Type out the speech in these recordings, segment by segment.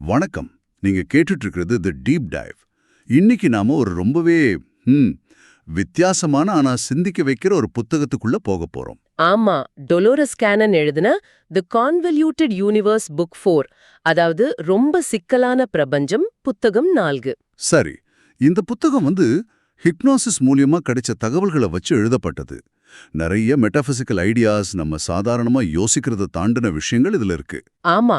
வணக்கம். நீங்க கேட்டுட்டு இருக்கிறது தி டீப் டைவ் இன்னைக்கு நாம ஒரு ரொம்பவே ம், வித்தியாசமான ஆனா சிந்திக்க வைக்கிற ஒரு புத்தகத்துக்குள்ள போக போறோம். ஆமா டொலோரஸ் கேனன் எழுதின the convoluted universe book four அதாவது ரொம்ப சிக்கலான பிரபஞ்சம் புத்தகம் நான்கு. சரி இந்த புத்தகம் வந்து ஹிப்னோசிஸ் மூலியமா கிடைச்ச தகவல்களை வச்சு எழுதப்பட்டது. நிறைய மெட்டாபிசிக்கல் ஐடியாஸ் நம்ம சாதாரணமா யோசிக்கிறத தாண்டின விஷயங்கள் இதுல இருக்கு. ஆமா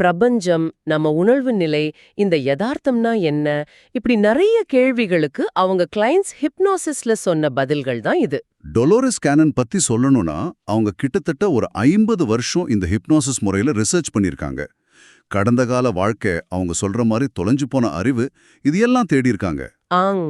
பிரபஞ்சம் நம்ம உணர்வு நிலை இந்த யதார்த்தம்னா என்ன? இப்படி நிறைய கேள்விகளுக்கு அவங்க கிளைண்ட்ஸ் ஹிப்னோசிஸ்ல சொன்ன பதில்கள் தான் இது. டொலோரஸ் கேனன் பத்தி சொல்லணும்னா அவங்க கிட்டத்தட்ட ஒரு ஐம்பது வருஷம் இந்த ஹிப்னோசிஸ் முறையில ரிசர்ச் பண்ணியிருக்காங்க. கடந்த கால வாழ்க்கை அவங்க சொல்ற மாதிரி தொலைஞ்சு போன அறிவு இது எல்லாம் தேடி இருக்காங்க. ஆங்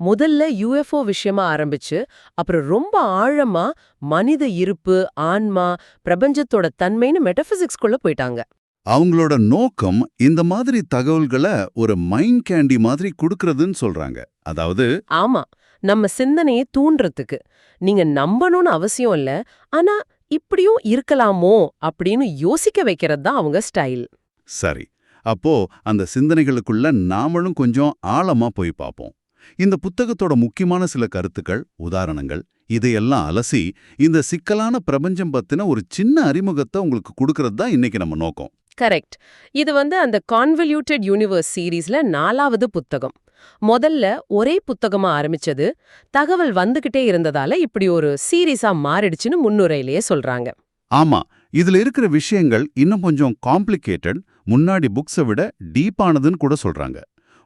முதல்ல யுஎஃப்ஓ விஷயமா ஆரம்பிச்சு அப்புறம் ரொம்ப ஆழமா மனித இருப்பு ஆன்மா பிரபஞ்சத்தோட தன்மைன்னு மெட்டபிசிக்ஸ்குள்ள போயிட்டாங்க. அவங்களோட நோக்கம் இந்த மாதிரி தகவல்களை ஒரு மைண்ட் கேண்டி மாதிரி கொடுக்கறதுன்னு சொல்றாங்க. அதாவது ஆமா நம்ம சிந்தனையை தூண்டுறதுக்கு. நீங்க நம்பணும்னு அவசியம் இல்ல ஆனா இப்படியும் இருக்கலாமோ அப்படின்னு யோசிக்க வைக்கிறது தான் அவங்க ஸ்டைல். சரி அப்போ அந்த சிந்தனைகளுக்குள்ள நாமளும் கொஞ்சம் ஆழமா போய் பார்ப்போம். இந்த புத்தகத்தோட முக்கியமான சில கருத்துக்கள் உதாரணங்கள் இதையெல்லாம் அலசி இந்த சிக்கலான பிரபஞ்சம் பத்தின ஒரு சின்ன அறிமுகத்தை உங்களுக்கு கொடுக்கறது தான் இன்னைக்கு நம்ம நோக்கம். கரெக்ட் இது வந்து அந்த கான்வல்யூட்டட் யூனிவர்ஸ் சீரீஸ்ல நாலாவது புத்தகம். முதல்ல ஒரே புத்தகமா ஆரம்பிச்சது தகவல் வந்துகிட்டே இருந்ததால இப்படி ஒரு சீரீஸா மாறிடுச்சுன்னு முன்னுரையிலேயே சொல்றாங்க. ஆமா இதுல இருக்கிற விஷயங்கள் இன்னும் கொஞ்சம் காம்ப்ளிகேட்டட் முன்னாடி புக்ஸை விட டீப்பானதுன்னு கூட சொல்றாங்க.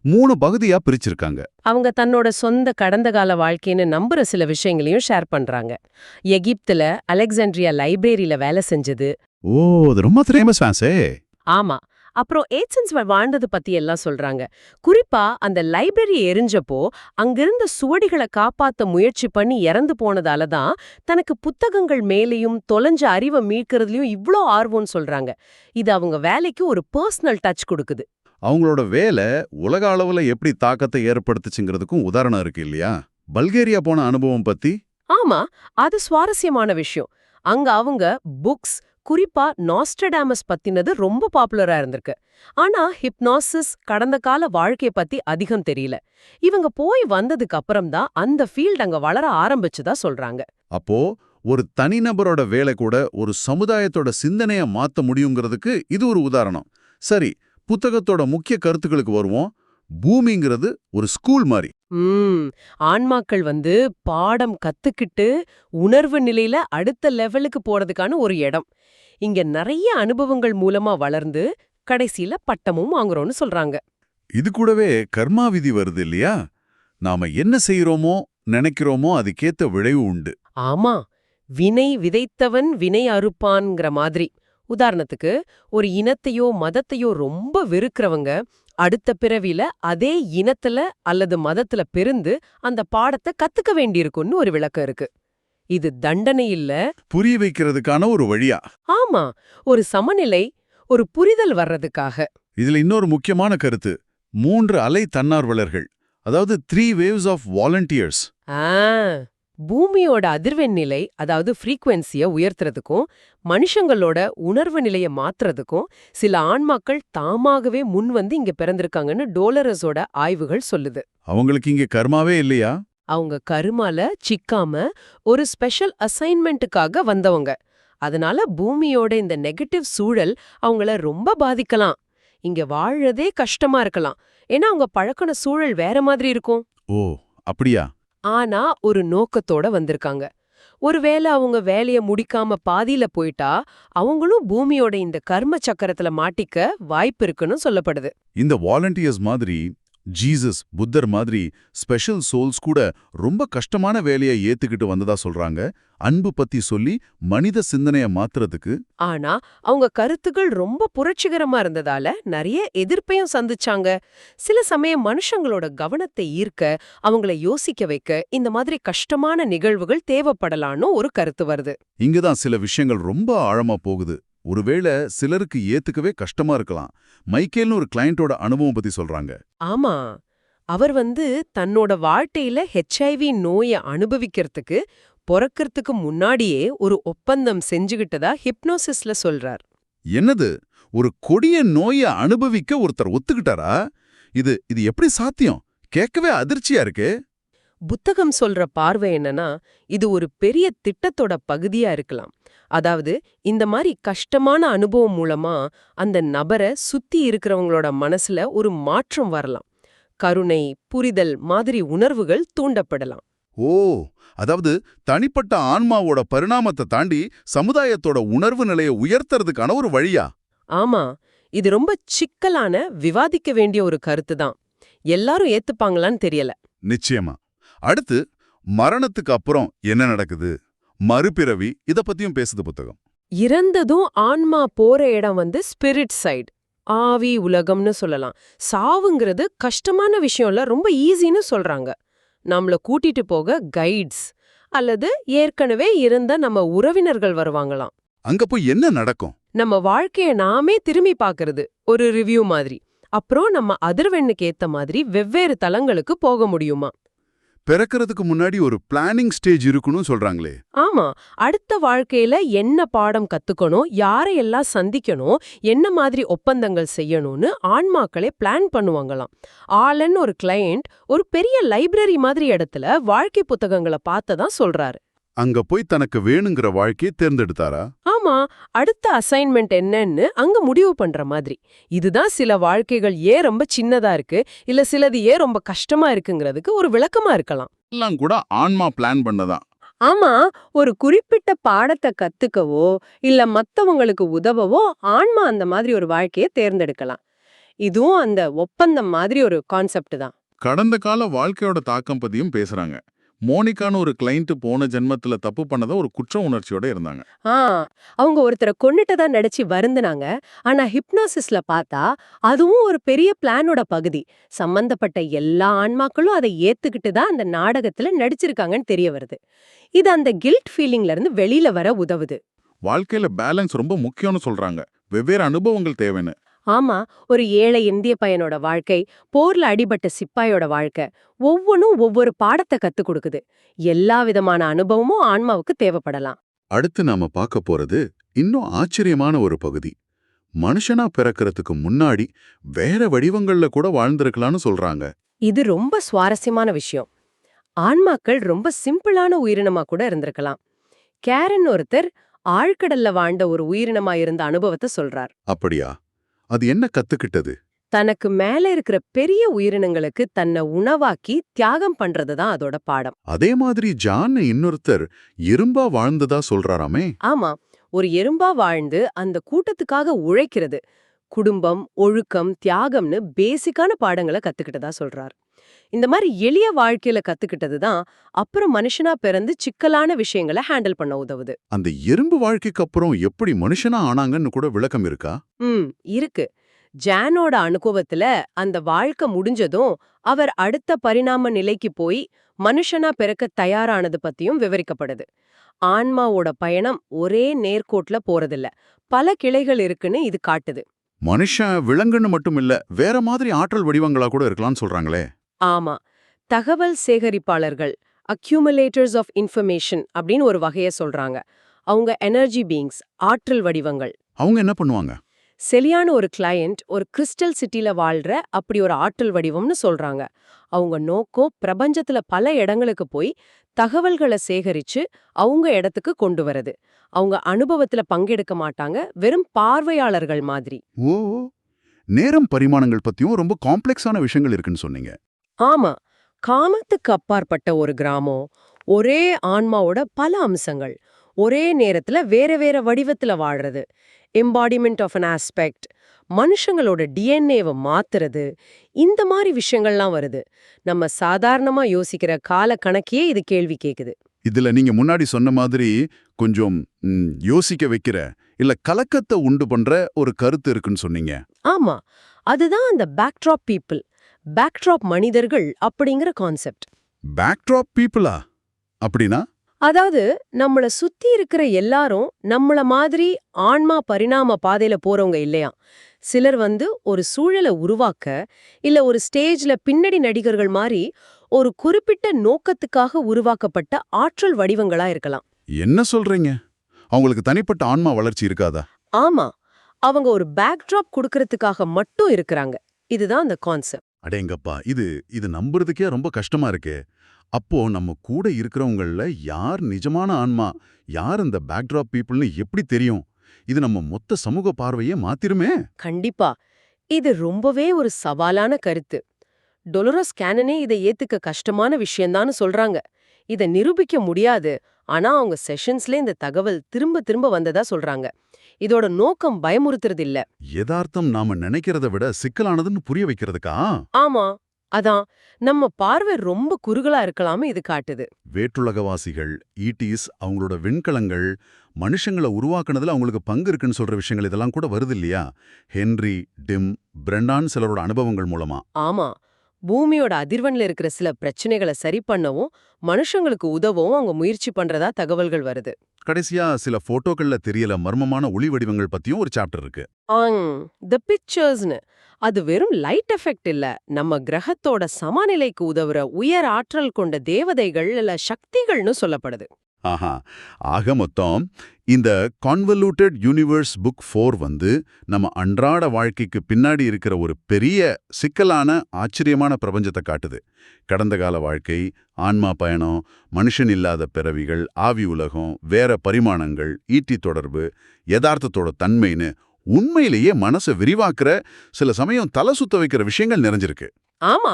மூணு பகுதியா பிரிச்சிருக்காங்க. அவங்க தன்னோட சொந்த கடந்த கால வாழ்க்கைன்னு நம்புற சில விஷயங்களையும் ஷேர் பண்றாங்க. எகிப்துல அலெக்சாண்ட்ரியா லைப்ரரியில வேலை செஞ்சது. ஓ அது ரொம்ப ஃபேமஸ் ஃபேன்ஸே ஆமா. அப்புறம் ஏச்சன்ஸ் வாழ்ந்தது பத்தி எல்லாம் சொல்றாங்க. குறிப்பா அந்த லைப்ரரி எரிஞ்சப்போ அங்கிருந்த சுவடிகளை காப்பாத்த முயற்சி பண்ணி இறந்து போனதால தான் தனக்கு புத்தகங்கள் மேலேயும் தொலைஞ்ச அறிவை மீட்கிறதுலயும் இவ்ளோ ஆர்வம்னு சொல்றாங்க. இது அவங்க வேலைக்கு ஒரு பர்சனல் டச் கொடுக்குது. அவங்களோட வேலை உலக அளவுல எப்படி தாக்கத்தை ஏற்படுத்துச்சுங்கிறதுக்கும் உதாரணம் இருக்கு இல்லையா? பல்கேரியா போன அனுபவம் பத்தி? ஆமா அது சுவாரஸ்யமான விஷயம். அங்க அவங்க புக்ஸ் குறிப்பா நாஸ்ட்ரடாமஸ் பத்தினது ரொம்ப பாப்புலரா இருந்திருக்கு. ஆனா ஹிப்னாசிஸ் கடந்த கால வாழ்க்கைய பத்தி அதிகம் தெரியல. இவங்க போய் வந்ததுக்கு அப்புறம் தான் அந்த ஃபீல்ட் அங்க வளர ஆரம்பிச்சுதா சொல்றாங்க. அப்போ ஒரு தனிநபரோட வேலை கூட ஒரு சமுதாயத்தோட சிந்தனைய மாத்த முடியுங்கிறதுக்கு இது ஒரு உதாரணம். சரி புத்தகத்தோட முக்கிய கருத்துக்களுக்கு வருவோம். பூமிங்கிறது ஒரு ஸ்கூல் மாதிரி ம். ஆன்மாக்கள் வந்து பாடம் கத்துக்கிட்டு உணர்வு நிலையில அடுத்த லெவலுக்கு போறதுக்கான ஒரு இடம். இங்க நிறைய அனுபவங்கள் மூலமா வளர்ந்து கடைசியில பட்டமும் வாங்குறோம்னு சொல்றாங்க. இது கூடவே கர்மா விதி வருது இல்லையா? நாம என்ன செய்யறோமோ நினைக்கிறோமோ அதுக்கேத்த விளைவு உண்டு. ஆமா. வினை விதைத்தவன் வினை அறுப்பான்ங்கிற மாதிரி. உதாரணத்துக்கு ஒரு இனத்தையோ மதத்தையோ ரொம்ப வெறுக்கிறவங்க அடுத்த பிறவில அதே இனத்துல அல்லது மதத்துல பிறந்து அந்த பாடத்தை கத்துக்க வேண்டியிருக்கும்னு ஒரு விளக்கம் இருக்கு. இது தண்டனை இல்ல. புரிய வைக்கிறதுக்கான ஒரு வழியா? ஆமா. ஒரு சமநிலை ஒரு புரிதல் வர்றதுக்காக. இதுல இன்னொரு முக்கியமான கருத்து. மூன்று அலை தன்னார்வலர்கள். அதாவது த்ரீ வேவ்ஸ் ஆஃப் வாலண்டியர்ஸ் ஆ. பூமியோட அதிர்வெண் நிலை அதாவது ஃப்ரீக்வன்சிய உயர்த்துறதுக்கும் மனுஷங்களோட உணர்வு நிலைய மாத்துறதுக்கும் சில ஆன்மாக்கள் தாமாகவே முன் வந்து இங்க பிறந்திருக்காங்கன்னு டோலரஸோட ஆய்வுகள் சொல்லுது. அவங்களுக்கு இங்க கர்மாவே இல்லையா? அவங்க கருமால சிக்காம ஒரு ஸ்பெஷல் அசைன்மெண்ட்டுக்காக வந்தவங்க. அதனால பூமியோட இந்த நெகட்டிவ் சூழல் அவங்கள ரொம்ப பாதிக்கலாம். இங்க வாழறதே கஷ்டமா இருக்கலாம். ஏன்னா அவங்க பழக்கின சூழல் வேற மாதிரி இருக்கும். ஓ அப்படியா? ஆனா ஒரு நோக்கத்தோட வந்திருக்காங்க. ஒருவேளை அவங்க வேலைய முடிக்காம பாதியில போயிட்டா அவங்களும் பூமியோட இந்த கர்ம சக்கரத்துல மாட்டிக்க வாய்ப்பு இருக்குன்னு சொல்லப்படுது. இந்த வாலண்டியர்ஸ் மாதிரி ஜீசஸ் புத்தர் மாதிரி ஸ்பெஷல் சோல்ஸ் கூட ரொம்ப கஷ்டமான வேலையை ஏத்துக்கிட்டு வந்ததா சொல்றாங்க. அன்பு பத்தி சொல்லி மனித சிந்தனைய மாத்துறதுக்கு. ஆனா அவங்க கருத்துக்கள் ரொம்ப புரட்சிகரமா இருந்ததால நிறைய எதிர்ப்பையும் சந்திச்சாங்க. சில சமயம் மனுஷங்களோட கவனத்தை ஈர்க்க அவங்கள யோசிக்க வைக்க இந்த மாதிரி கஷ்டமான நிகழ்வுகள் தேவைப்படலான்னு ஒரு கருத்து வருது. இங்கதான் சில விஷயங்கள் ரொம்ப ஆழமா போகுது. ஒருவேளை சிலருக்கு ஏத்துக்கவே கஷ்டமா இருக்கலாம். மைக்கேல்னு ஒரு கிளையண்டோட அனுபவம் பத்தி சொல்றாங்க. ஆமா. அவர் வந்து தன்னோட வாழ்க்கையில ஹெச்ஐவி நோயை அனுபவிக்கிறதுக்கு பிறக்கறதுக்கு முன்னாடியே ஒரு ஒப்பந்தம் செஞ்சுகிட்டதா ஹிப்னோசிஸ்ல சொல்றார். என்னது? ஒரு கொடிய நோயை அனுபவிக்க ஒருத்தர் ஒத்துக்கிட்டாரா? இது இது எப்படி சாத்தியம்? கேட்கவே அதிர்ச்சியா இருக்கு. புத்தகம் சொல்ற பார்வை என்னன்னா இது ஒரு பெரிய திட்டத்தோட பகுதியா இருக்கலாம். அதாவது இந்த மாதிரி கஷ்டமான அனுபவம் மூலமா அந்த நபரை சுத்தி இருக்கிறவங்களோட மனசுல ஒரு மாற்றம் வரலாம். கருணை புரிதல் மாதிரி உணர்வுகள் தூண்டப்படலாம். ஓ! அதாவது தனிப்பட்ட ஆன்மாவோட பரிணாமத்தை தாண்டி சமுதாயத்தோட உணர்வு நிலையை உயர்த்துறதுக்கான ஒரு வழியா? ஆமா. இது ரொம்ப சிக்கலான விவாதிக்க வேண்டிய ஒரு கருத்து தான். எல்லாரும் ஏத்துப்பாங்களான்னு தெரியல. நிச்சயமா. அடுத்து மரணத்துக்கு அப்புறம் என்ன நடக்குது? மறுபிறவி இத பத்தியும் பேசுது புத்தகம். இறந்ததும் ஆன்மா போற இடம் வந்து ஸ்பிரிட் சைடு ஆவி உலகம்னு சொல்லலாம். சாவுங்கிறது கஷ்டமான விஷயம் இல்ல ரொம்ப ஈஸின்னு சொல்றாங்க. நம்மள கூட்டிட்டு போக கைட்ஸ் அல்லது ஏற்கனவே இருந்த நம்ம உறவினர்கள் வருவாங்களாம். அங்க போய் என்ன நடக்கும்? நம்ம வாழ்க்கைய நாமே திரும்பி பார்க்கறது ஒரு ரிவ்யூ மாதிரி. அப்புறம் நம்ம அதிர்வெண்ணுக்கு ஏத்த மாதிரி வெவ்வேறு தலங்களுக்கு போக முடியுமா? பிறக்கிறதுக்கு முன்னாடி ஒரு பிளானிங் ஸ்டேஜ் இருக்குன்னு சொல்றாங்களே. ஆமா. அடுத்த வாழ்க்கையில என்ன பாடம் கத்துக்கணும் யாரையெல்லாம் சந்திக்கணும் என்ன மாதிரி ஒப்பந்தங்கள் செய்யணும்னு ஆன்மாக்களே பிளான் பண்ணுவாங்களாம். ஆளன் ஒரு கிளையண்ட் ஒரு பெரிய லைப்ரரி மாதிரி இடத்துல வாழ்க்கை புத்தகங்களை பார்த்ததா சொல்றாரு. அங்க போய் தனக்கு வேணுங்கிற வாழ்க்கையை தேர்ந்தெடுத்தாரா? ஆமா அடுத்த அசைன்மெண்ட் என்னன்னு அங்க முடிவு பண்ற மாதிரி. இதுதான் சில வாழ்க்கைகள் ஏன் ரொம்ப சின்னதா இருக்கு இல்ல சிலது ஏன் ரொம்ப கஷ்டமா இருக்குங்கிறதுக்கு ஒரு விளக்கமா இருக்கலாம். எல்லாம் கூட ஆன்மா பிளான் பண்ணதான். ஆமா ஒரு குறிப்பிட்ட பாடத்தை கத்துக்கவோ இல்ல மத்தவங்களுக்கு உதவவோ ஆன்மா அந்த மாதிரி ஒரு வாழ்க்கையை தேர்ந்தெடுக்கலாம். இதுவும் அந்த ஒப்பந்தம் மாதிரி ஒரு கான்செப்ட் தான். கடந்த கால வாழ்க்கையோட தாக்கம் பத்தியும் பேசுறாங்க. மோனிகான்னு ஒரு கிளைண்ட் போன ஜென்மத்துல தப்பு பண்ணத ஒரு குற்ற உணர்ச்சியோட இருந்தாங்க. அவங்க ஒருத்தரை கொன்னுட்டதா நடிச்சு வருந்துனாங்க. ஆனா ஹிப்னாசிஸ்ல பார்த்தா அதுவும் ஒரு பெரிய பிளானோட பகுதி. சம்பந்தப்பட்ட எல்லா ஆன்மாக்களும் அதை ஏத்துக்கிட்டு தான் அந்த நாடகத்துல நடிச்சிருக்காங்கன்னு தெரிய வருது. இது அந்த கில்ட் ஃபீலிங்ல இருந்து வெளியில வர உதவுது. வாழ்க்கையில பேலன்ஸ் ரொம்ப முக்கியம்னு சொல்றாங்க. வெவ்வேறு அனுபவங்கள் தேவைன்னு. ஆமா ஒரு ஏழை இந்திய பையனோட வாழ்க்கை போர்ல அடிபட்ட சிப்பாயோட வாழ்க்கை ஒவ்வொன்றும் ஒவ்வொரு பாடத்தை கத்துக் கொடுக்குது. எல்லா விதமான அனுபவமும் ஆன்மாவுக்கு தேவைப்படலாம். அடுத்து நாம பார்க்க போறது இன்னும் ஆச்சரியமான ஒரு பகுதி. மனுஷனா பிறக்கறதுக்கு முன்னாடி வேற வடிவங்கள்ல கூட வாழ்ந்திருக்கலாம்னு சொல்றாங்க. இது ரொம்ப சுவாரஸ்யமான விஷயம். ஆன்மாக்கள் ரொம்ப சிம்பிளான உயிரினமா கூட இருந்திருக்கலாம். கேரன் ஒருத்தர் ஆழ்கடல்ல வாழ்ந்த ஒரு உயிரினமா இருந்த அனுபவத்தை சொல்றார். அப்படியா? அது என்ன கத்துக்கிட்டது? தனக்கு மேல இருக்கிற பெரிய உயிரினங்களுக்கு தன்னை உணவாக்கி தியாகம் பண்றதுதான் அதோட பாடம். அதே மாதிரி ஜான் இன்னொருத்தர் இரும்பா வாழ்ந்ததா சொல்றாராமே. ஆமா ஒரு எறும்பா வாழ்ந்து அந்த கூட்டத்துக்காக உழைக்கிறது. குடும்பம் ஒழுக்கம் தியாகம்னு பேசிக்கான பாடங்களை கத்துக்கிட்டதா சொல்றார். இந்த மாதிரி எளிய வாழ்க்கையில கத்துக்கிட்டது தான் அப்புறம் மனுஷனா பிறந்து சிக்கலான விஷயங்களை ஹேண்டில் பண்ண உதவுது. அந்த எறும்பு வாழ்க்கைக்கு அப்புறம் எப்படி மனுஷனா ஆனாங்கன்னு கூட விளக்கம் இருக்கா? ம் இருக்கு. ஜானோட அனுபவத்துல அந்த வாழ்க்கை முடிஞ்சதும் அவர் அடுத்த பரிணாம நிலைக்கு போய் மனுஷனா பிறக்க தயாரானது பத்தியும் விவரிக்கப்படுது. ஆன்மாவோட பயணம் ஒரே நேர்கோட்ல போறதில்ல. பல கிளைகள் இருக்குன்னு இது காட்டுது. மனுஷன் விலங்குன்னு மட்டும் இல்ல வேற மாதிரி ஆற்றல் வடிவங்களா கூட இருக்கலாம்னு சொல்றாங்களே. ஆமா. தகவல் சேகரிப்பாளர்கள் அக்யூமுலேட்டர்ஸ் ஆஃப் இன்ஃபர்மேஷன் அப்படின்னு ஒரு வகைய சொல்றாங்க. அவங்க எனர்ஜி பீயிங்ஸ் ஆற்றல் வடிவங்கள். அவங்க என்ன பண்ணுவாங்க? செலியான ஒரு கிளையண்ட் ஒரு கிறிஸ்டல் சிட்டில வாழ்ற அப்படி ஒரு ஆற்றல் வடிவம்னு சொல்றாங்க. அவங்க நோக்கம் பிரபஞ்சத்துல பல இடங்களுக்கு போய் தகவல்களை சேகரிச்சு அவங்க இடத்துக்கு கொண்டு வரது. அவங்க அனுபவத்துல பங்கெடுக்க மாட்டாங்க. வெறும் பார்வையாளர்கள் மாதிரி. ஓ நேரம் பரிமாணங்கள் பத்தியும் ரொம்ப காம்ப்ளெக்ஸான விஷயங்கள் இருக்குன்னு சொன்னீங்க. ஆமா. காமத்துக்கு அப்பாற்பட்ட ஒரு கிராமம் ஒரே ஆன்மாவோட பல அம்சங்கள் ஒரே நேரத்துல வேற வேற வடிவத்துல வாழறது. எம்பாடிமெண்ட் ஆஃப் அன் ஆஸ்பெக்ட் மனுஷங்களோட டிஎன்ஏவை மாத்துறது இந்த மாதிரி விஷயங்கள்லாம் வருது. நம்ம சாதாரணமா யோசிக்கிற கால கணக்கையே இது கேள்வி கேக்குது. இதுல நீங்க முன்னாடி சொன்ன மாதிரி கொஞ்சம் யோசிக்க வைக்கிற இல்ல கலக்கத்தை உண்டு பண்ற ஒரு கருத்து இருக்குன்னு சொன்னீங்க. ஆமா. அதுதான் அந்த பேக்ட்ராப் பீப்புள் பேக்ட்ராப் மனிதர்கள் அப்படிங்கிற கான்செப்ட் பேக்ட்ராப் பீப்புளா அப்படின்னா? அதாவது நம்மள சுத்தி இருக்கிற எல்லாரும் நம்மள மாதிரி ஆன்மா பரிணாம பாதையில போறவங்க இல்லையா? சிலர் வந்து ஒரு சூழலை உருவாக்க இல்ல ஒரு ஸ்டேஜ்ல பின்னணி நடிகர்கள் மாதிரி ஒரு குறிப்பிட்ட நோக்கத்துக்காக உருவாக்கப்பட்ட ஆற்றல் வடிவங்களா இருக்கலாம். என்ன சொல்றீங்க? அவங்களுக்கு தனிப்பட்ட ஆன்மா வளர்ச்சி இருக்காதா? ஆமா. அவங்க ஒரு பேக்ட்ராப் கொடுக்கறதுக்காக மட்டும் இருக்கிறாங்க. இதுதான் அந்த கான்செப்ட் அடேங்கப்பா இது இது நம்புறதுக்கே ரொம்ப கஷ்டமா இருக்கே. அப்போ நம்ம கூட இருக்கிறவங்கள யார் நிஜமான ஆன்மா யார் அந்த பேக்ட்ராப் பீப்புள்னு எப்படி தெரியும்? இது நம்ம மொத்த சமூக பார்வையே மாத்திருமே. கண்டிப்பா. இது ரொம்பவே ஒரு சவாலான கருத்து. டொலரோஸ் கேனனே இதை ஏத்துக்க கஷ்டமான விஷயம்தான்னு சொல்றாங்க. இதை நிரூபிக்க முடியாது. ஆனா அவங்க செஷன்ஸ்ல இந்த தகவல் திரும்ப திரும்ப வந்ததா சொல்றாங்க. இதோட நோக்கம் பயமுறுத்துறது இல்ல யதார்த்தம் நாம நினைக்கிறத விட சிக்கலானதுன்னு புரிய வைக்கிறதுக்கா? ஆமா. அதான். நம்ம பார்வை ரொம்ப குறுகலா இருக்கலாம்னு இது காட்டுது. வேற்றுலகவாசிகள் ஈட்டிஸ் அவங்களோட விண்கலங்கள் மனுஷங்களை உருவாக்குனதுல அவங்களுக்கு பங்கு இருக்குன்னு சொல்ற விஷயங்கள் இதெல்லாம் கூட வருது இல்லையா? ஹென்றி டிம் பிரெண்டான் சிலரோட அனுபவங்கள் மூலமா. ஆமா. பூமியோட அதிர்வன்ல இருக்கிற சில பிரச்சனைகளை சரி பண்ணவும் மனுஷங்களுக்கு உதவவும் அவங்க முயற்சி பண்றதா தகவல்கள் வருது. கடைசியா சில போட்டோக்கள்ல தெரியல மர்மமான ஒளி வடிவங்கள் பத்தியும் ஒரு சாப்டர் இருக்கு. ஆங் த பிக்சர்ஸ்னு. அது வெறும் லைட் எஃபெக்ட் இல்ல. நம்ம கிரகத்தோட சமநிலைக்கு உதவுற உயர் ஆற்றல் கொண்ட தேவதைகள் இல்ல சக்திகள்னு சொல்லப்படுது. ஆஹா. ஆக மொத்தம் இந்த கான்வல்யூட்டட் யூனிவர்ஸ் புக் ஃபோர் வந்து நம்ம அன்றாட வாழ்க்கைக்கு பின்னாடி இருக்கிற ஒரு பெரிய சிக்கலான ஆச்சரியமான பிரபஞ்சத்தை காட்டுது. கடந்த கால வாழ்க்கை ஆன்மா பயணம் மனுஷன் இல்லாத பிறவிகள் ஆவி உலகம் வேற பரிமாணங்கள் ஈட்டி தொடர்பு யதார்த்தத்தோட தன்மைன்னு உண்மையிலேயே மனசை விரிவாக்குற சில சமயம் தலை சுத்த வைக்கிற விஷயங்கள் நிறைஞ்சிருக்கு. ஆமா.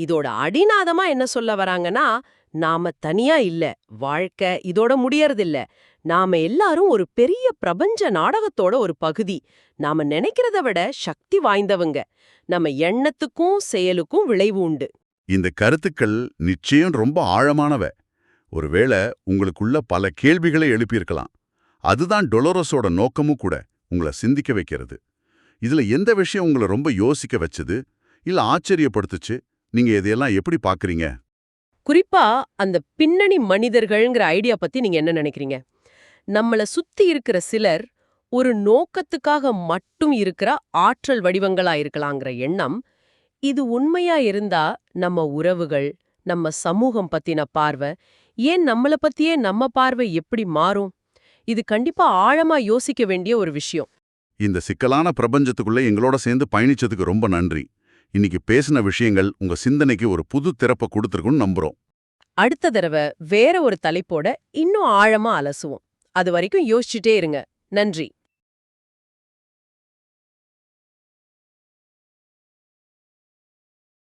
இதோட அடிநாதமா என்ன சொல்ல வராங்கன்னா நாம தனியா இல்ல வாழ்க்கை இதோட முடியறதில்ல. நாம எல்லாரும் ஒரு பெரிய பிரபஞ்ச நாடகத்தோட ஒரு பகுதி. நாம நினைக்கிறத விட சக்தி வாய்ந்தவங்க. நம்ம எண்ணத்துக்கும் செயலுக்கும் விளைவு உண்டு. இந்த கருத்துக்கள் நிச்சயம் ரொம்ப ஆழமானவ. ஒருவேளை உங்களுக்குள்ள பல கேள்விகளை எழுப்பியிருக்கலாம். அதுதான் டொலோரஸோட நோக்கமும் கூட உங்களை சிந்திக்க வைக்கிறது. இதுல எந்த விஷயம் உங்களை ரொம்ப யோசிக்க வச்சது? இல்ல ஆச்சரியப்படுத்துச்சு? நீங்க இதையெல்லாம் எப்படி பாக்குறீங்க? குறிப்பா அந்த பின்னணி மனிதர்கள்ங்கிற ஐடியா பத்தி நீங்க என்ன நினைக்கிறீங்க? நம்மள சுத்தி இருக்கிற சிலர் ஒரு நோக்கத்துக்காக மட்டும் இருக்கிற ஆற்றல் வடிவங்களா இருக்கலாங்கிற எண்ணம் இது உண்மையா இருந்தா நம்ம உறவுகள் நம்ம சமூகம் பத்தின பார்வை ஏன் நம்மள பத்தியே நம்ம பார்வை எப்படி மாறும்? இது கண்டிப்பா ஆழமா யோசிக்க வேண்டிய ஒரு விஷயம். இந்த சிக்கலான பிரபஞ்சத்துக்குள்ள எங்களோட சேர்ந்து பயணிச்சதுக்கு ரொம்ப நன்றி. இன்னைக்கு பேசின விஷயங்கள் உங்க சிந்தனைக்கு ஒரு புது திறப்பை கொடுத்துருக்குன்னு நம்புறோம். அடுத்த தடவை வேற ஒரு தலைப்போட இன்னும் ஆழமா அலசுவோம். அது வரைக்கும் யோசிச்சுட்டே இருங்க. நன்றி.